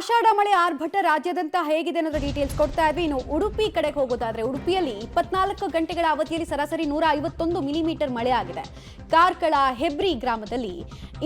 ಆಷಾಢ ಮಳೆ ಆರ್ಭಟ ರಾಜ್ಯದಂತ ಹೇಗಿದೆ ಅನ್ನೋದ್ರ ಡೀಟೇಲ್ಸ್ ಕೊಡ್ತಾ ಇದ್ವಿ. ಇನ್ನು ಉಡುಪಿ ಕಡೆಗೆ ಹೋಗೋದಾದ್ರೆ ಉಡುಪಿಯಲ್ಲಿ ಇಪ್ಪತ್ನಾಲ್ಕು ಗಂಟೆಗಳ ಅವಧಿಯಲ್ಲಿ ಸರಾಸರಿ ನೂರ ಐವತ್ತೊಂದು ಮಿಲಿಮೀಟರ್ ಮಳೆ ಆಗಿದೆ. ಕಾರ್ಕಳ ಹೆಬ್ರಿ ಗ್ರಾಮದಲ್ಲಿ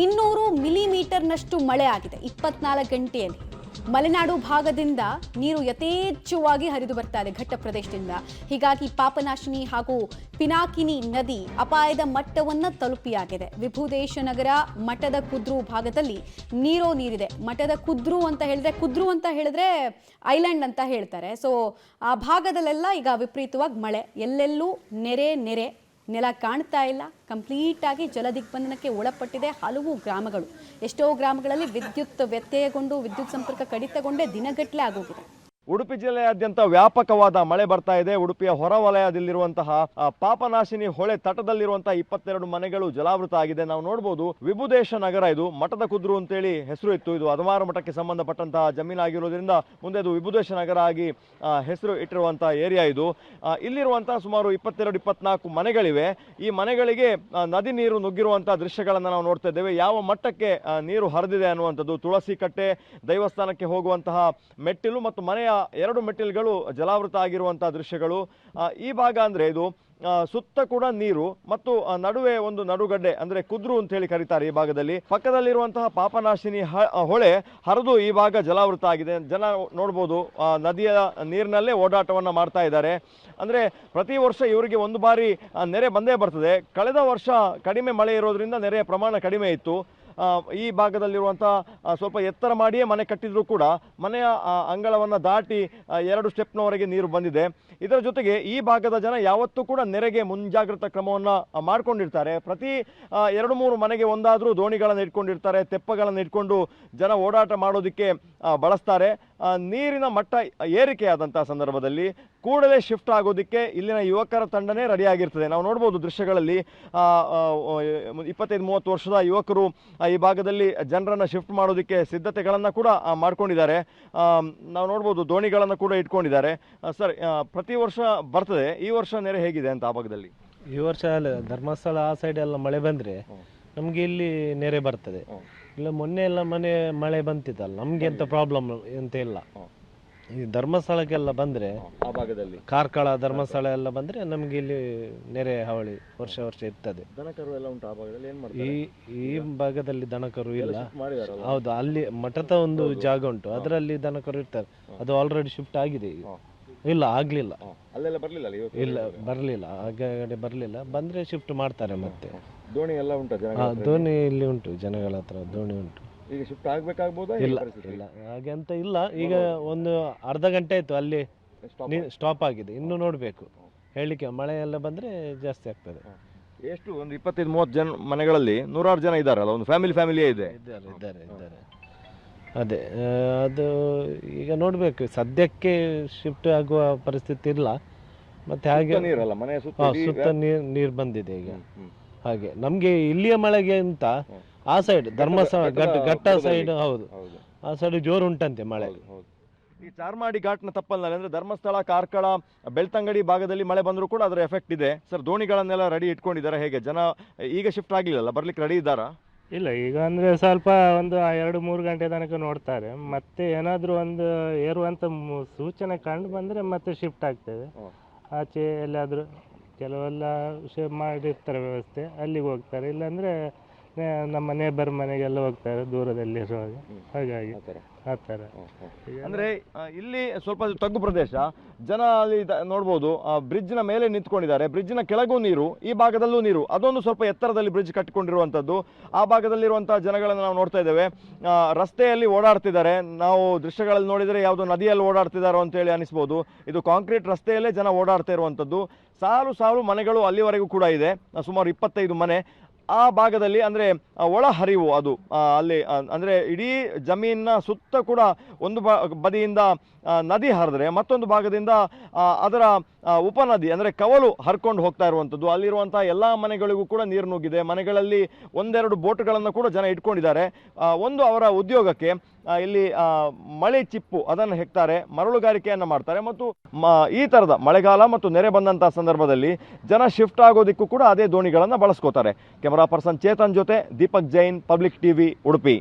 ಇನ್ನೂರು ಮಿಲಿಮೀಟರ್ನಷ್ಟು ಮಳೆ ಆಗಿದೆ ಇಪ್ಪತ್ನಾಲ್ಕು ಗಂಟೆಯಲ್ಲಿ. ಮಲೆನಾಡು ಭಾಗದಿಂದ ನೀರು ಯಥೇಚ್ಛವಾಗಿ ಹರಿದು ಬರ್ತಾ ಇದೆ ಘಟ್ಟ ಪ್ರದೇಶದಿಂದ. ಹೀಗಾಗಿ ಪಾಪನಾಶಿನಿ ಹಾಗೂ ಪಿನಾಕಿನಿ ನದಿ ಅಪಾಯದ ಮಟ್ಟವನ್ನು ತಲುಪಿಯಾಗಿದೆ. ವಿಭೂದೇಶ ನಗರ ಮಠದ ಕುದ್ರು ಭಾಗದಲ್ಲಿ ನೀರೋ ನೀರಿದೆ. ಮಠದ ಕುದ್ರು ಅಂತ ಹೇಳಿದ್ರೆ, ಕುದ್ರು ಅಂತ ಹೇಳಿದ್ರೆ ಐಲ್ಯಾಂಡ್ ಅಂತ ಹೇಳ್ತಾರೆ. ಸೊ ಆ ಭಾಗದಲ್ಲೆಲ್ಲ ಈಗ ವಿಪರೀತವಾಗಿ ಮಳೆ. ಎಲ್ಲೆಲ್ಲೂ ನೆರೆ ನೆರೆ. ನೆಲ ಕಾಣ್ತಾ ಇಲ್ಲ. ಕಂಪ್ಲೀಟ್ ಆಗಿ ಜಲ ದಿಗ್ಬಂಧನಕ್ಕೆ ಒಳಪಟ್ಟಿದೆ ಹಲವು ಗ್ರಾಮಗಳು. ಎಷ್ಟೋ ಗ್ರಾಮಗಳಲ್ಲಿ ವಿದ್ಯುತ್ ವ್ಯತ್ಯಯಗೊಂಡು ವಿದ್ಯುತ್ ಸಂಪರ್ಕ ಕಡಿತಗೊಂಡೇ ದಿನಗಟ್ಟಲೆ ಆಗೋಗಿದೆ. ಉಡುಪಿ ಜಿಲ್ಲೆಯಾದ್ಯಂತ ವ್ಯಾಪಕವಾದ ಮಳೆ ಬರ್ತಾ ಇದೆ. ಉಡುಪಿಯ ಹೊರವಲಯದಲ್ಲಿರುವಂತಹ ಪಾಪನಾಶಿನಿ ಹೊಳೆ ತಟದಲ್ಲಿರುವಂತಹ ಇಪ್ಪತ್ತೆರಡು ಮನೆಗಳು ಜಲಾವೃತ ಆಗಿದೆ. ನಾವು ನೋಡಬಹುದು ವಿಭುದೇಶ ನಗರ ಇದು ಮಠದ ಕುದ್ರು ಅಂತೇಳಿ ಹೆಸರು ಇತ್ತು. ಇದು ಅದಮಾರ ಮಠಕ್ಕೆ ಸಂಬಂಧಪಟ್ಟಂತಹ ಜಮೀನಾಗಿರುವುದರಿಂದ ಮುಂದೆ ಇದು ವಿಭುದೇಶ ನಗರ ಆಗಿ ಹೆಸರು ಇಟ್ಟಿರುವಂತಹ ಏರಿಯಾ ಇದು. ಇಲ್ಲಿರುವಂತಹ ಸುಮಾರು ಇಪ್ಪತ್ತೆರಡು, ಇಪ್ಪತ್ನಾಲ್ಕು ಮನೆಗಳಿವೆ. ಈ ಮನೆಗಳಿಗೆ ನದಿ ನೀರು ನುಗ್ಗಿರುವಂತಹ ದೃಶ್ಯಗಳನ್ನು ನಾವು ನೋಡ್ತಾ ಇದ್ದೇವೆ. ಯಾವ ಮಟ್ಟಕ್ಕೆ ನೀರು ಹರಿದಿದೆ ಅನ್ನುವಂಥದ್ದು ತುಳಸಿ ಕಟ್ಟೆ ದೈವಸ್ಥಾನಕ್ಕೆ ಹೋಗುವಂತಹ ಮೆಟ್ಟಿಲು ಮತ್ತು ಮನೆಯ ಎರಡು ಮೆಟ್ಟಿಲುಗಳು ಜಲಾವೃತ ಆಗಿರುವಂಥ ದೃಶ್ಯಗಳು. ಈ ಭಾಗ ಅಂದ್ರೆ ಇದು ಸುತ್ತ ಕೂಡ ನೀರು ಮತ್ತು ನಡುವೆ ಒಂದು ನಡುಗಡ್ಡೆ ಅಂದ್ರೆ ಕುದ್ರು ಅಂತ ಹೇಳಿ ಕರೀತಾರೆ ಈ ಭಾಗದಲ್ಲಿ. ಪಕ್ಕದಲ್ಲಿರುವಂತಹ ಪಾಪನಾಶಿನಿ ಹೊಳೆ ಹರಿದು ಈ ಭಾಗ ಜಲಾವೃತ ಆಗಿದೆ. ಜನ ನೋಡ್ಬೋದು ನದಿಯ ನೀರಿನಲ್ಲೇ ಓಡಾಟವನ್ನು ಮಾಡ್ತಾ ಇದ್ದಾರೆ. ಅಂದ್ರೆ ಪ್ರತಿ ವರ್ಷ ಇವರಿಗೆ ಒಂದು ಬಾರಿ ನೆರೆ ಬಂದೇ ಬರ್ತದೆ. ಕಳೆದ ವರ್ಷ ಕಡಿಮೆ ಮಳೆ ಇರೋದ್ರಿಂದ ನೆರೆಯ ಪ್ರಮಾಣ ಕಡಿಮೆ ಇತ್ತು. ಈ ಭಾಗದಲ್ಲಿರುವಂಥ ಸ್ವಲ್ಪ ಎತ್ತರ ಮಾಡಿಯೇ ಮನೆ ಕಟ್ಟಿದರೂ ಕೂಡ ಮನೆಯ ಅಂಗಳವನ್ನು ದಾಟಿ ಎರಡು ಸ್ಟೆಪ್ನವರೆಗೆ ನೀರು ಬಂದಿದೆ. ಇದರ ಜೊತೆಗೆ ಈ ಭಾಗದ ಜನ ಯಾವತ್ತೂ ಕೂಡ ನೆರೆಗೆ ಮುಂಜಾಗ್ರತಾ ಕ್ರಮವನ್ನು ಮಾಡ್ಕೊಂಡಿರ್ತಾರೆ. ಪ್ರತಿ ಎರಡು ಮೂರು ಮನೆಗೆ ಒಂದಾದರೂ ದೋಣಿಗಳನ್ನು ಇಟ್ಕೊಂಡಿರ್ತಾರೆ, ತೆಪ್ಪಗಳನ್ನು ಇಟ್ಕೊಂಡು ಜನ ಓಡಾಟ ಮಾಡೋದಕ್ಕೆ ಬಳಸ್ತಾರೆ. ನೀರಿನ ಮಟ್ಟ ಏರಿಕೆಯಾದಂಥ ಸಂದರ್ಭದಲ್ಲಿ ಕೂಡಲೇ ಶಿಫ್ಟ್ ಆಗೋದಕ್ಕೆ ಇಲ್ಲಿನ ಯುವಕರ ತಂಡನೇ ರೆಡಿಯಾಗಿರ್ತದೆ. ನಾವು ನೋಡ್ಬೋದು ದೃಶ್ಯಗಳಲ್ಲಿ ಇಪ್ಪತ್ತೈದು ಮೂವತ್ತು ವರ್ಷದ ಯುವಕರು ಈ ಭಾಗದಲ್ಲಿ ಜನರನ್ನು ಶಿಫ್ಟ್ ಮಾಡೋದಕ್ಕೆ ಸಿದ್ಧತೆಗಳನ್ನು ಕೂಡ ಮಾಡ್ಕೊಂಡಿದ್ದಾರೆ. ನಾವು ನೋಡ್ಬೋದು ದೋಣಿಗಳನ್ನು ಕೂಡ ಇಟ್ಕೊಂಡಿದ್ದಾರೆ. ಸರ್ ಪ್ರತಿ ವರ್ಷ ಬರ್ತದೆ. ಈ ವರ್ಷ ನೆರೆ ಹೇಗಿದೆ ಅಂತ ಆ ಭಾಗದಲ್ಲಿ? ಈ ವರ್ಷ ಧರ್ಮಸ್ಥಳ ಆ ಸೈಡ್ ಎಲ್ಲ ಮಳೆ ಬಂದರೆ ನಮಗೆ ಇಲ್ಲಿ ನೆರೆ ಬರ್ತದೆ. ಇಲ್ಲ ಮೊನ್ನೆ ಎಲ್ಲ ಮನೆ ಮಳೆ ಬಂತಿತ್ತಲ್ಲ ನಮ್ಗೆ ಎಂತ ಪ್ರಾಬ್ಲಮ್ ಎಂತ ಇಲ್ಲ. ಈ ಧರ್ಮಸ್ಥಳಕ್ಕೆಲ್ಲ ಬಂದ್ರೆ ಆ ಭಾಗದಲ್ಲಿ. ಕಾರ್ಕಳ ಧರ್ಮಸ್ಥಳ ಎಲ್ಲ ಬಂದ್ರೆ ನಮ್ಗೆ ಇಲ್ಲಿ ನೆರೆ ಹಾವಳಿ ವರ್ಷ ವರ್ಷ ಇರ್ತದೆ. ದನಕರು ಎಲ್ಲ ಉಂಟು ಆ ಭಾಗದಲ್ಲಿ? ಏನು ಈ ಈ ಭಾಗದಲ್ಲಿ ದನಕರು ಇಲ್ಲ. ಮಾಡಿದಾರಲ್ಲ? ಹೌದು ಅಲ್ಲಿ ಮಠದ ಒಂದು ಜಾಗ ಉಂಟು ಅದರಲ್ಲಿ ದನಕರು ಇರ್ತಾರೆ. ಅದು ಆಲ್ರೆಡಿ ಶಿಫ್ಟ್ ಆಗಿದೆ ಈಗ. ಇಲ್ಲ ಆಗ್ಲಿಲ್ಲ. ಅಲ್ಲೆಲ್ಲ ಬರಲಿಲ್ಲ ಇವತ್ತು? ಇಲ್ಲ ಬರ್ಲಿಲ್ಲ ಆಗಡೆ ಬರ್ಲಿಲ್ಲ. ಬಂದ್ರೆ ಶಿಫ್ಟ್ ಮಾಡ್ತಾರೆ ಮತ್ತೆ. ದೋಣಿ ಎಲ್ಲ ಉಂಟು ಜನ ಹಾ ದೋಣಿ ಇಲ್ಲಿ ಉಂಟು ಜನಗಳ ಹತ್ರ ದೋಣಿ ಉಂಟು. ಈಗ ಶಿಫ್ಟ್ ಆಗಬೇಕಾಗ್ಬೋದಾ? ಇಲ್ಲ ಇಲ್ಲ ಹಾಗೆ ಅಂತ ಇಲ್ಲ. ಈಗ ಒಂದು ಅರ್ಧ ಗಂಟೆ ಆಯ್ತು ಅಲ್ಲಿ ಸ್ಟಾಪ್ ಆಗಿದೆ ಇನ್ನು ನೋಡ್ಬೇಕು. ಹೇಳಿಕೆ ಮಳೆ ಎಲ್ಲ ಬಂದ್ರೆ ಜಾಸ್ತಿ ಆಗ್ತದೆ. ಎಷ್ಟು ಒಂದು ಇಪ್ಪತ್ತೈದು ಮೂವತ್ತು ಜನ ಮನೆಗಳಲ್ಲಿ ನೂರಾರು ಜನ ಇದ್ದಾರಲ್ಲ ಒಂದು ಫ್ಯಾಮಿಲಿ ಫ್ಯಾಮಿಲಿಯೇ ಇದೆ? ಇದ್ದಾರೆ ಇದ್ದಾರೆ ಇದ್ದಾರೆ. ಅದೇ ಅದು ಈಗ ನೋಡ್ಬೇಕು. ಸದ್ಯಕ್ಕೆ ಶಿಫ್ಟ್ ಆಗುವ ಪರಿಸ್ಥಿತಿ ಇಲ್ಲ. ಮತ್ತೆ ಹಾಗೆ ಸುತ್ತ ನೀರಲ್ಲ ಮನೆ ಸುತ್ತ ನೀರ್ ನೀರ್ ಬಂದಿದೆ ಈಗ. ಹಾಗೆ ನಮ್ಗೆ ಇಲ್ಲಿಯ ಮಳೆಗೆ ಅಂತ ಆ ಸೈಡ್ ಧರ್ಮಸ್ಥಳ ಘಟ್ಟ ಘಟ್ಟ ಸೈಡ್ ಹೌದು. ಆ ಸೈಡ್ ಜೋರು ಉಂಟಂತೆ ಮಳೆ. ಈ ಚಾರ್ಮಾಡಿ ಘಾಟ್ನ ತಪ್ಪಲ್ನಲ್ಲಿ ಅಂದ್ರೆ ಧರ್ಮಸ್ಥಳ ಕಾರ್ಕಳ ಬೆಳ್ತಂಗಡಿ ಭಾಗದಲ್ಲಿ ಮಳೆ ಬಂದರೂ ಕೂಡ ಅದರ ಎಫೆಕ್ಟ್ ಇದೆ. ಸರ್ ದೋಣಿಗಳನ್ನೆಲ್ಲ ರೆಡಿ ಇಟ್ಕೊಂಡಿದ್ದಾರೆ. ಹೇಗೆ? ಜನ ಈಗ ಶಿಫ್ಟ್ ಆಗಲಿಲ್ಲ ಬರ್ಲಿಕ್ಕೆ ರೆಡಿ ಇದ್ದಾರಾ? ಇಲ್ಲ ಈಗ ಅಂದರೆ ಸ್ವಲ್ಪ ಒಂದು ಎರಡು ಮೂರು ಗಂಟೆ ತನಕ ನೋಡ್ತಾರೆ. ಮತ್ತೆ ಏನಾದರೂ ಒಂದು ಏರುವಂಥ ಮು- ಸೂಚನೆ ಕಂಡು ಬಂದರೆ ಮತ್ತೆ ಶಿಫ್ಟ್ ಆಗ್ತೇವೆ ಆಚೆ ಎಲ್ಲಾದರೂ ಕೆಲವೆಲ್ಲ ಶೇ ಮಾಡಿರ್ತಾರೆ ವ್ಯವಸ್ಥೆ ಅಲ್ಲಿಗೆ ಹೋಗ್ತಾರೆ. ಇಲ್ಲಾಂದರೆ ನಮ್ಮ ನೇಬರ್ ಮನೆಗೆಲ್ಲ ಹೋಗ್ತಾರೆ ದೂರದಲ್ಲಿರುವಾಗ ಹಾಗಾಗಿ ಆ ಥರ. ಅಂದ್ರೆ ಆ, ಇಲ್ಲಿ ಸ್ವಲ್ಪ ತಗ್ಗು ಪ್ರದೇಶ. ಜನ ಅಲ್ಲಿ ನೋಡ್ಬೋದು ನೋಡ್ಬೋದು ಬ್ರಿಡ್ಜ್ನ ಮೇಲೆ ನಿಂತ್ಕೊಂಡಿದ್ದಾರೆ. ಬ್ರಿಡ್ಜ್ನ ಕೆಳಗೂ ನೀರು ಈ ಭಾಗದಲ್ಲೂ ನೀರು. ಅದೊಂದು ಸ್ವಲ್ಪ ಎತ್ತರದಲ್ಲಿ ಬ್ರಿಡ್ಜ್ ಕಟ್ಟಿಕೊಂಡಿರುವಂತದ್ದು ಆ ಭಾಗದಲ್ಲಿರುವಂತಹ ಜನಗಳನ್ನು ನಾವು ನೋಡ್ತಾ ಇದ್ದೇವೆ. ಆ, ರಸ್ತೆಯಲ್ಲಿ ಓಡಾಡ್ತಿದ್ದಾರೆ. ನಾವು ದೃಶ್ಯಗಳಲ್ಲಿ ನೋಡಿದರೆ ಯಾವುದೋ ನದಿಯಲ್ಲಿ ಓಡಾಡ್ತಿದ್ದಾರೋ ಅಂತೇಳಿ ಅನಿಸ್ಬೋದು. ಇದು ಕಾಂಕ್ರೀಟ್ ರಸ್ತೆಯಲ್ಲೇ ಜನ ಓಡಾಡ್ತಾ ಇರುವಂತದ್ದು ಸಾಲು ಸಾಲು ಮನೆಗಳು ಅಲ್ಲಿವರೆಗೂ ಕೂಡ ಇದೆ. ಆ, ಸುಮಾರು ಇಪ್ಪತ್ತೈದು ಮನೆ. ಆ ಭಾಗದಲ್ಲಿ ಅಂದರೆ ಒಳ ಹರಿವು ಅದು ಅಲ್ಲಿ ಅಂದರೆ ಇಡೀ ಜಮೀನಿನ ಸುತ್ತ ಕೂಡ ಒಂದು ಬ, ಬದಿಯಿಂದ ನದಿ ಹರಿದ್ರೆ ಮತ್ತೊಂದು ಭಾಗದಿಂದ ಅದರ ಉಪನದಿ ಅಂದರೆ ಕವಲು ಹರ್ಕೊಂಡು ಹೋಗ್ತಾ ಇರುವಂಥದ್ದು. ಅಲ್ಲಿರುವಂಥ ಎಲ್ಲ ಮನೆಗಳಿಗೂ ಕೂಡ ನೀರು ನುಗ್ಗಿದೆ. ಮನೆಗಳಲ್ಲಿ ಒಂದೆರಡು ಬೋಟ್ಗಳನ್ನು ಕೂಡ ಜನ ಇಟ್ಕೊಂಡಿದ್ದಾರೆ. ಒಂದು ಅವರ ಉದ್ಯೋಗಕ್ಕೆ ಇಲ್ಲಿ ಮಳೆ ಚಿಪ್ಪು ಅದನ್ನು ಹೆಕ್ತಾರೆ, ಮರಳುಗಾರಿಕೆಯನ್ನು ಮಾಡ್ತಾರೆ ಮತ್ತು ಈ ಥರದ ಮಳೆಗಾಲ ಮತ್ತು ನೆರೆ ಬಂದಂಥ ಸಂದರ್ಭದಲ್ಲಿ ಜನ ಶಿಫ್ಟ್ ಆಗೋದಕ್ಕೂ ಕೂಡ ಅದೇ ದೋಣಿಗಳನ್ನು ಬಳಸ್ಕೋತಾರೆ. ಕ್ಯಾಮರಾ ಪರ್ಸನ್ ಚೇತನ್ ಜೊತೆ ದೀಪಕ್ ಜೈನ್, ಪಬ್ಲಿಕ್ ಟಿವಿ, ಉಡುಪಿ.